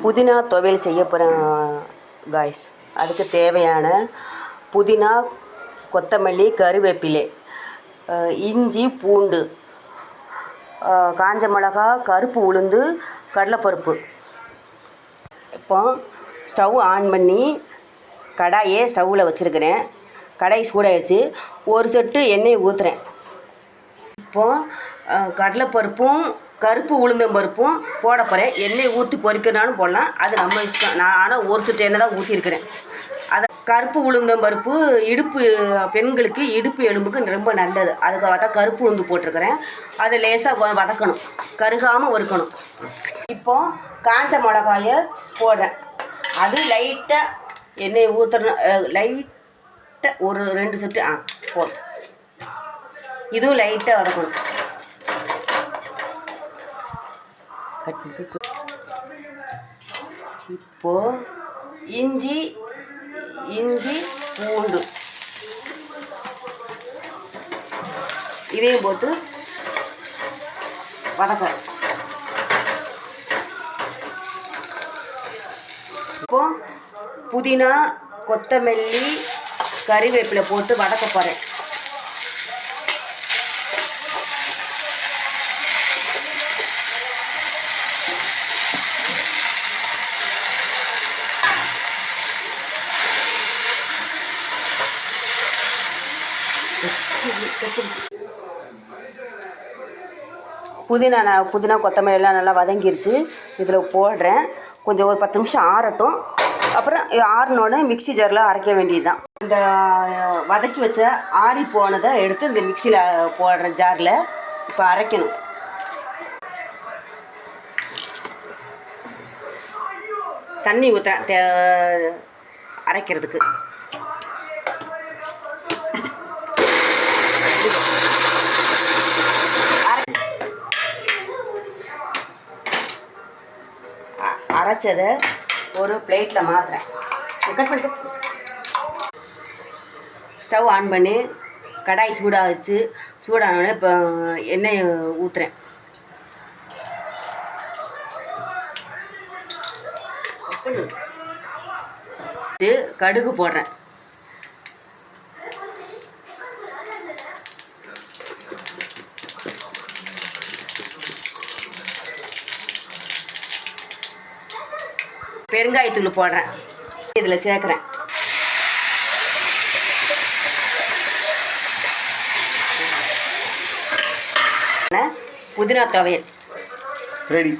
புதினா துவையல் செய்ய போகிறேன் காய்ஸ் அதுக்கு தேவையான புதினா கொத்தமல்லி கருவேப்பிலை இஞ்சி பூண்டு காஞ்ச மிளகா கருப்பு உளுந்து கடலைப்பருப்பு. இப்போ ஸ்டவ் ஆன் பண்ணி கடாயை ஸ்டவ்வில் வச்சுருக்கிறேன். கடாய் சூடாயிடுச்சு ஒரு செட்டு எண்ணெய் ஊற்றுறேன் இப்போது கடலைப்பருப்பும் கருப்பு உளுந்தம் பருப்பும் போட போகிறேன் எண்ணெய் ஊற்றி பொறிக்கிறனாலும் போடலாம். அது நம்ம இஷ்டம். நான் ஆனால் ஒரு செட்டு எண்ணெய் தான் ஊற்றிருக்கிறேன் அதை கருப்பு உளுந்தம் பருப்பு இடுப்பு பெண்களுக்கு இடுப்பு எலும்புக்கு ரொம்ப நல்லது. அதுக்காக தான் கருப்பு உளுந்து போட்டிருக்கிறேன். அதை லேசாக வதக்கணும். கருகாமல் வறுக்கணும். இப்போது காஞ்ச மிளகாயை போடுறேன். அது லைட்டாக எண்ணெய் ஊற்றுறணும் லைட்டாக ஒரு ரெண்டு சொட்டு ஆ போதும். இதுவும் லைட்டாக வதக்கணும். கட் இப்போ இஞ்சி இஞ்சி பூண்டு. இதையும் போட்டு வதக்கலாம் இப்போ புதினா கொத்தமல்லி கறிவேப்பிலை போட்டு வதக்க போகிறேன் புதினா நான் புதினா கொத்தமல்லி எல்லாம் நல்லா வதங்கிருச்சு. இதில் போடுறேன். கொஞ்சம் ஒரு பத்து நிமிஷம் ஆறட்டும். அப்புறம் ஆறினோடனே மிக்ஸி ஜாரில் அரைக்க வேண்டியது தான் இந்த வதக்கி வச்ச ஆறி போனதை எடுத்து இந்த மிக்சியில் போடுற ஜாரில் இப்போ அரைக்கணும். தண்ணி ஊற்றுறேன் தே அரைக்கிறதுக்கு. அரைச்சதை ஒரு பிளேட்டில் மாற்றுறேன் கட் பண்ணிட்டு ஸ்டவ் ஆன் பண்ணி கடாய் சூடாக வச்சு சூடானோடனே இப்போ எண்ணெய் ஊற்றுறேன் கடுகு போடுறேன். பெருங்காயத்தூள் போடுறேன். இதில் சேர்க்குறேன். புதினா துவையல். ரெடி